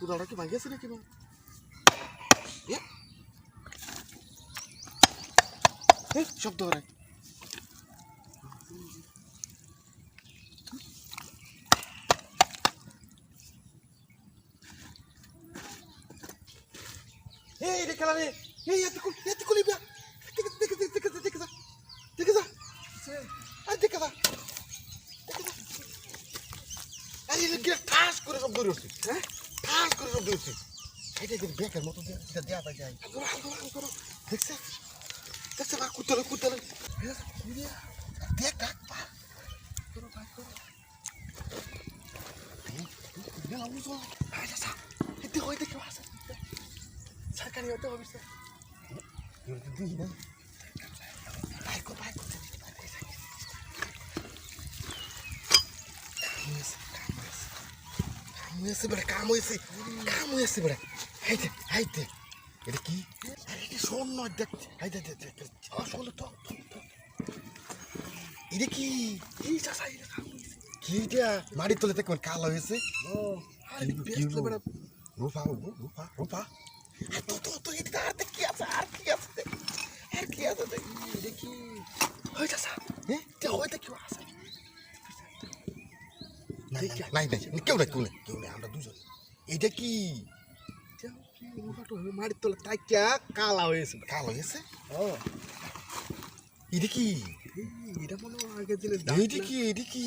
কোদালটা কি ভাঙিয়েছে নাকি বা এ? এ, শব্দ করে। এই রে খেলা রে। এই এত কুল এত কুলি বিয়া দেখে দেখে দেখে দেখে দেখে যা দেখে যা। আর দেখে যা আরে এটা কি ঠাস করে শব্দ উঠছে। হ্যাঁ? করে উঠছে এটা কিন্তু বেকের মতো এটা দেয়া তা যায়। দেখছে? দেখছে বা কুতলে কুতলে দেখ ডাক পা। করো ভাই করো বেলা উজো আচ্ছা। সা এতে হইতে কি আছে সরকারি হতে হবে স্যার দিই না ভাই কো ভাই কো কাম হয়েছে বেড়া কাম হয়েছে কাম হয়েছে বেড়া হাইতে হাইতে। এটা কি? এটা স্বর্ণ দেখ হাইতে দেখ দেখ স্বর্ণ তো এটা কি? এই চাষা এটা কাম হয়েছে কি এটা? মাটির তলে দেখবেন কালো হয়েছে। ও রূপা রূপা রূপা। আর তো তো তো এটা আর কি আছে আর কি আছে আর কি আছে দেখ। কি? হই চাষা হ্যাঁ এটা হইতে কি আছে? নাই নাই কেউ নাই কেউ নাই কেউ নাই আমরা দুজন এটা কি মাটির তলে তাকিয়া কালা হয়েছে কালা হয়েছে ও এটা কি এটা মনে হয় আগের দিনের এটা কি এটা কি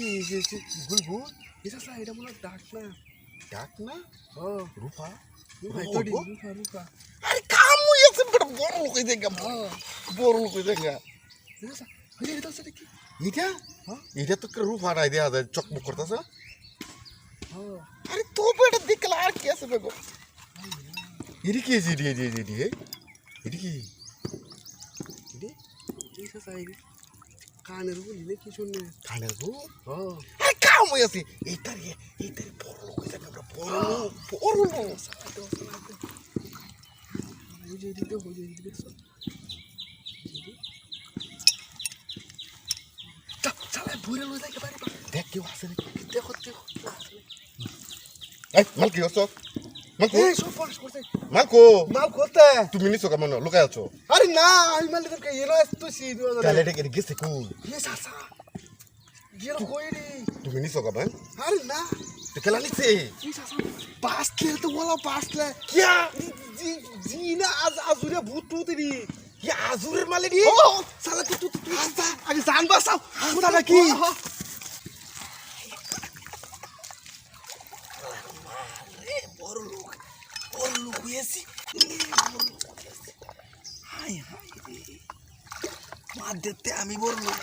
গুলবু এটা স্যার এটা মনে হয় ডাক না ডাক না ও রূপা রূপা রূপা, আরে কাম হয়েছে বড় বড় লোক হয়ে দেখা বড় লোক হয়ে দেখা এটা এটা এটা এটা তো রূপা নাই দেয়া যায় চকমক করতেছে আরে তো বেটা দেখলা আর কি আছে বেগো এটা কি আছে এটি এটি এটি এটা কি এটা এটা স্যার কানের বলি না কি শুনে কানের ও আরে কাম হয়ে আছে এইটার এইটার বড় লোক হয়ে যাবে আমরা বড় লোক বড় লোক ওই যে এদিকে ওই যে এদিকে স্যার চালা ভরে লই যাইতে পারি দেখ কেউ নাকি দেখো দেখো এই মালকি আছো মালকো এই সব ফোন করতে মালকো মাল করতে তুমি নিছো কেমন লুকাই আছো আরে না আমি মাল তোকে এলো আসতো সি তাহলে এটা কি গেছে কই এ সাসা গেল কই রে তুমি নিছো কেমন আরে না তো খেলা নিছে কি সাসা পাসলে তো বলা পাসলে কিয়া জি জি না আজ আজুরে ভূত টুত রে কি আজুরের মালে ও সালা তুই তুই আগে জান বাসাও হাসা নাকি বড় লোক হয়েছি হাই হাই রে দেখতে আমি বড় লোক